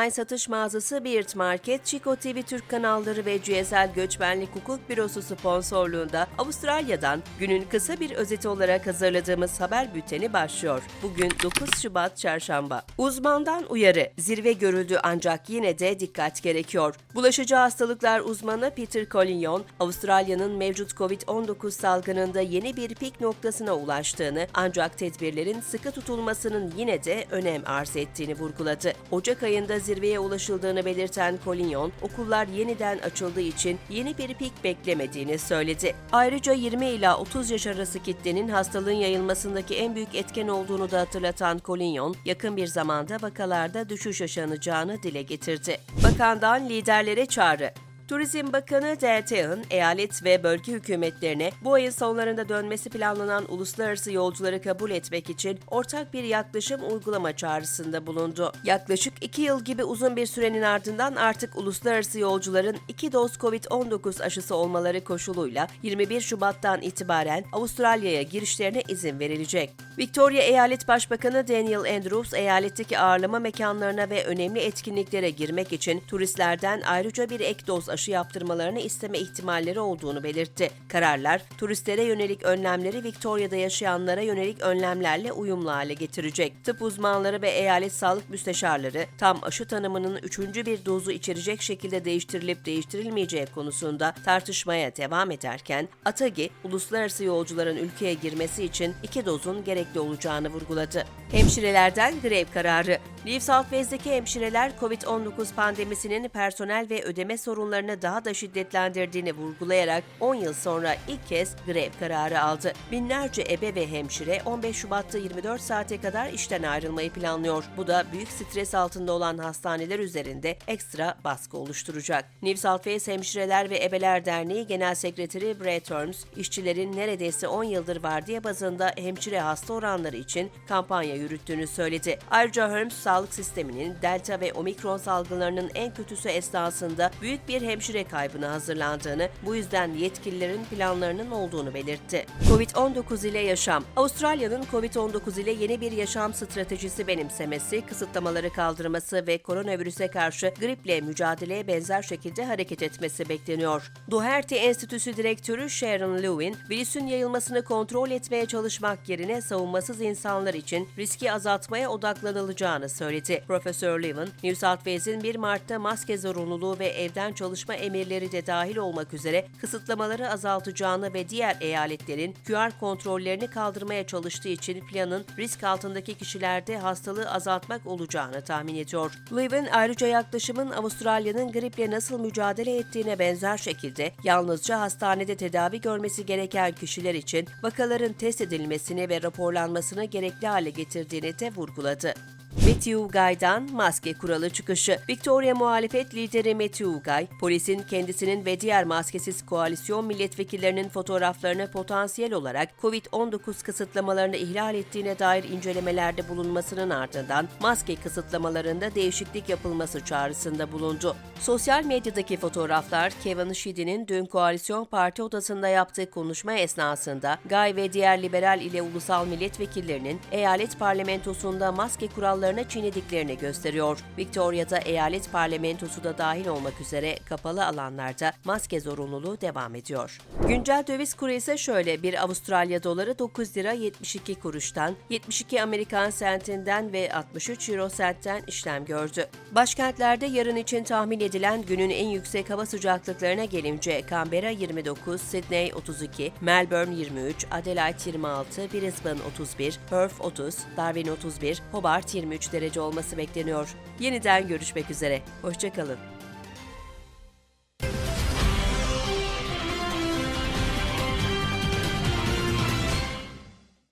online satış mağazası Beard Market, Chico TV Türk kanalları ve GSL Göçmenlik Hukuk Bürosu sponsorluğunda Avustralya'dan günün kısa bir özeti olarak hazırladığımız haber bülteni başlıyor. Bugün 9 Şubat Çarşamba. Uzmandan uyarı. Zirve görüldü ancak yine de dikkat gerekiyor. Bulaşıcı hastalıklar uzmanı Peter Collignon, Avustralya'nın mevcut COVID-19 salgınında yeni bir pik noktasına ulaştığını ancak tedbirlerin sıkı tutulmasının yine de önem arz ettiğini vurguladı. Ocak ayında zirveye ulaşıldığını belirten Collignon, okullar yeniden açıldığı için yeni bir pik beklemediğini söyledi. Ayrıca 20 ila 30 yaş arası kitlenin hastalığın yayılmasındaki en büyük etken olduğunu da hatırlatan Collignon, yakın bir zamanda vakalarda düşüş yaşanacağını dile getirdi. Bakandan liderlere çağrı. Turizm Bakanı Deltehan, eyalet ve bölge hükümetlerine bu ayın sonlarında dönmesi planlanan uluslararası yolcuları kabul etmek için ortak bir yaklaşım uygulama çağrısında bulundu. Yaklaşık iki yıl gibi uzun bir sürenin ardından artık uluslararası yolcuların iki doz COVID-19 aşısı olmaları koşuluyla 21 Şubat'tan itibaren Avustralya'ya girişlerine izin verilecek. Victoria Eyalet Başbakanı Daniel Andrews, eyaletteki ağırlama mekanlarına ve önemli etkinliklere girmek için turistlerden ayrıca bir ek doz aşı yaptırmalarını isteme ihtimalleri olduğunu belirtti. Kararlar, turistlere yönelik önlemleri Victoria'da yaşayanlara yönelik önlemlerle uyumlu hale getirecek. Tıp uzmanları ve eyalet sağlık müsteşarları tam aşı tanımının üçüncü bir dozu içerecek şekilde değiştirilip değiştirilmeyeceği konusunda tartışmaya devam ederken, Atagi, uluslararası yolcuların ülkeye girmesi için iki dozun gerekli olacağını vurguladı. Hemşirelerden grev kararı. New South Wales'deki hemşireler COVID-19 pandemisinin personel ve ödeme sorunlarını daha da şiddetlendirdiğini vurgulayarak 10 yıl sonra ilk kez grev kararı aldı. Binlerce ebe ve hemşire 15 Şubat'ta 24 saate kadar işten ayrılmayı planlıyor. Bu da büyük stres altında olan hastaneler üzerinde ekstra baskı oluşturacak. New South Wales Hemşireler ve Ebeler Derneği Genel Sekreteri Brett Holmes, işçilerin neredeyse 10 yıldır vardiya bazında hemşire hasta oranları için kampanya yürüttüğünü söyledi. Ayrıca Holmes, sağlık sisteminin delta ve omikron salgınlarının en kötüsü esnasında büyük bir hemşire kaybına hazırlandığını, bu yüzden yetkililerin planlarının olduğunu belirtti. Covid-19 ile yaşam Avustralya'nın Covid-19 ile yeni bir yaşam stratejisi benimsemesi, kısıtlamaları kaldırması ve koronavirüse karşı griple mücadeleye benzer şekilde hareket etmesi bekleniyor. Doherty Enstitüsü Direktörü Sharon Lewin, virüsün yayılmasını kontrol etmeye çalışmak yerine savunmasız insanlar için riski azaltmaya odaklanılacağını söyledi. Profesör Lewin, New South Wales'in 1 Mart'ta maske zorunluluğu ve evden çalışma emirleri de dahil olmak üzere kısıtlamaları azaltacağını ve diğer eyaletlerin QR kontrollerini kaldırmaya çalıştığı için planın risk altındaki kişilerde hastalığı azaltmak olacağını tahmin ediyor. Lewin ayrıca yaklaşımın Avustralya'nın griple nasıl mücadele ettiğine benzer şekilde yalnızca hastanede tedavi görmesi gereken kişiler için vakaların test edilmesini ve raporlanmasını gerekli hale getirdiğini de vurguladı. Matthew Guy'dan maske kuralı çıkışı. Victoria muhalefet lideri Matthew Guy, polisin kendisinin ve diğer maskesiz koalisyon milletvekillerinin fotoğraflarını potansiyel olarak COVID-19 kısıtlamalarını ihlal ettiğine dair incelemelerde bulunmasının ardından maske kısıtlamalarında değişiklik yapılması çağrısında bulundu. Sosyal medyadaki fotoğraflar Kevin Sheedy'nin dün koalisyon parti odasında yaptığı konuşma esnasında Guy ve diğer liberal ile ulusal milletvekillerinin eyalet parlamentosunda maske kurallarına çiğnediklerini gösteriyor. Victoria'da eyalet parlamentosu da dahil olmak üzere kapalı alanlarda maske zorunluluğu devam ediyor. Güncel döviz kuru ise şöyle bir Avustralya doları 9 lira 72 kuruştan, 72 Amerikan sentinden ve 63 euro sentten işlem gördü. Başkentlerde yarın için tahmin edilen günün en yüksek hava sıcaklıklarına gelince Canberra 29, Sydney 32, Melbourne 23, Adelaide 26, Brisbane 31, Perth 30, Darwin 31, Hobart 23 derece olması bekleniyor. Yeniden görüşmek üzere. Hoşçakalın.